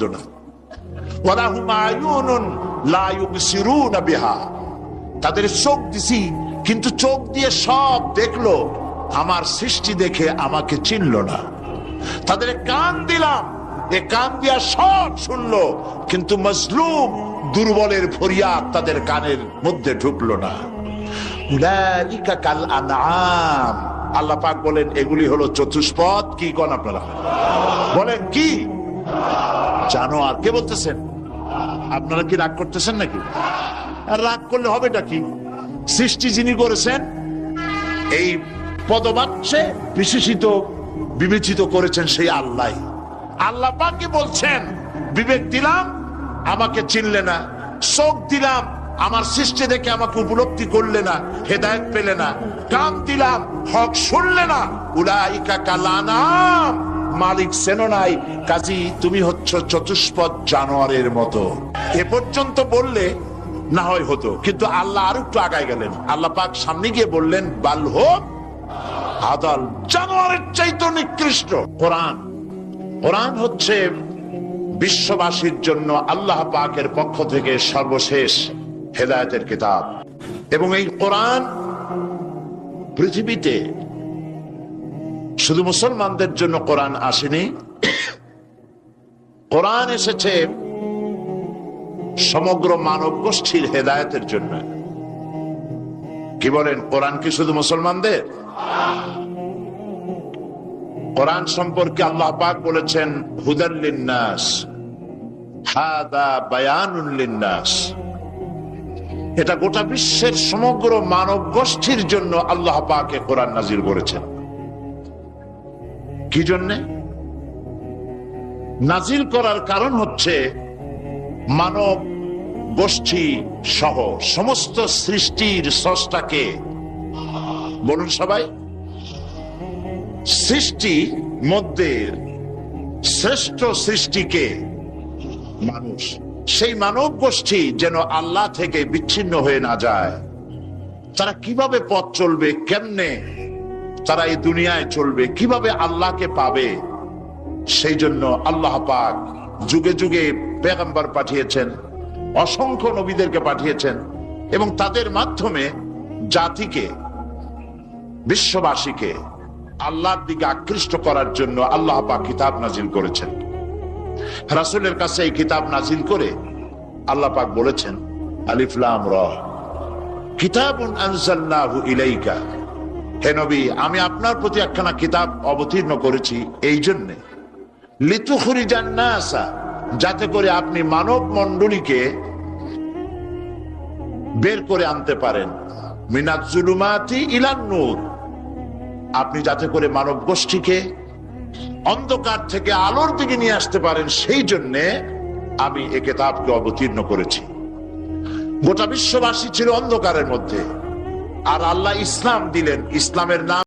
বুঝলো না তাদের চোখ দিছি, কিন্তু চোখ দিয়ে সব দেখল, আমার সৃষ্টি দেখে আমাকে চিনল না। তাদের কান দিলাম, এ কান দিয়া সব শুনলো, কিন্তু মজলুম দুর্বলের ফরিয়াদ তাদের কানের মধ্যে ঢুকলো না। কাল আনআম। আল্লাহ পাক বলেন, এগুলি হলো চতুষ্পদ, কি কোন আপনারা? বলেন, কি? জানোয়ার কে বলতেছেন? আপনারা কি রাগ করতেছেন নাকি? আর রাগ করলে হবেটা কি? সৃষ্টি যিনি করেছেন, এই পদবাচ্যে বিশেষিত, বিবেচিত করেছেন সেই আল্লাহ। আল্লাহ পাকে বলছেন, বিবেক দিলাম, আমাকে চিনলে না। চোখ দিলাম, আমার সৃষ্টি দেখে আমাকে উপলব্ধি করলে না, হেদায়ত পেলে না। কান দিলাম, হক শুনলে না। উলাইকা কালানাম। মালিক সেনো নাই, কাজী তুমি হচ্ছ চতুষ্পদ জানোয়ারের মতো। এ পর্যন্ত বললে না হয় হতো, কিন্তু আল্লাহ আর একটু আগায় গেলেন। আল্লাহ পাক সামনে গিয়ে বললেন, বাল হোক, আদাল জানোয়ারের চাইতো নিকৃষ্ট। কোরআন কোরআন হচ্ছে বিশ্ববাসীর জন্য আল্লাহ পাকের পক্ষ থেকে সর্বশেষ হেদায়তের কিতাব। এবং এই কোরআন পৃথিবীতে শুধু মুসলমানদের জন্য কোরআন আসেনি। কোরআন এসেছে সমগ্র মানব গোষ্ঠীর হেদায়তের জন্য। কি বলেন, কোরআন কি শুধু মুসলমানদের? কোরআন সম্পর্কে আল্লাহ পাক বলেছেন হুদাল্লিন্নাস হাদা বায়ানুল লিন্নাস। এটা গোটা বিশ্বের সমগ্র মানব গোষ্ঠীর জন্য আল্লাহ পাকে কোরআন নাজির করেছেন। কি জন্যে? নাজিল করার কারণ হচ্ছে মানব গোষ্ঠী সহ সমস্ত সৃষ্টির স্রষ্টাকে। বলুন সবাই। সৃষ্টি মধ্যে শ্রেষ্ঠ সৃষ্টিকে মানুষ। সেই মানব গোষ্ঠী যেন আল্লাহ থেকে বিচ্ছিন্ন হয়ে না যায়। তারা কীভাবে পথ চলবে, কেমনে তারা এই দুনিয়ায় চলবে। কীভাবে আল্লাহকে পাবে? সেই জন্য আল্লাহ পাক যুগে যুগে পেগম্বর পাঠিয়েছেন, অসংখ্য নবীদেরকে পাঠিয়েছেন এবং তাদের মাধ্যমে জাতিকে, বিশ্ববাসীকে আল্লাহর দিকে আকৃষ্ট করার জন্য আল্লাহ পাক কিতাব নাজিল করেছেন। রাসুলের কাছে এই কিতাব নাজিল করে আল্লাহ পাক বলেছেন আলিফলাম র, কিতাবুন আনজাল্লাহু ইলাইকা। হে নবী, আমি আপনার প্রতি একখানা কিতাব অবতীর্ণ করেছি এই জন্যে। লিতুখুরি জান্নাসা যাতে করে আপনি মানব মণ্ডলীকে বের করে আনতে পারেন। মিনাত জুলুমাতি ইলান নূর। আপনি যাতে করে মানব গোষ্ঠীকে অন্ধকার থেকে আলোর দিকে নিয়ে আসতে পারেন, সেই জন্যে আমি এ কেতাবকে অবতীর্ণ করেছি। গোটা বিশ্ববাসী ছিল অন্ধকারের মধ্যে। আর আল্লাহ ইসলাম দিলেন। ইসলামের নাম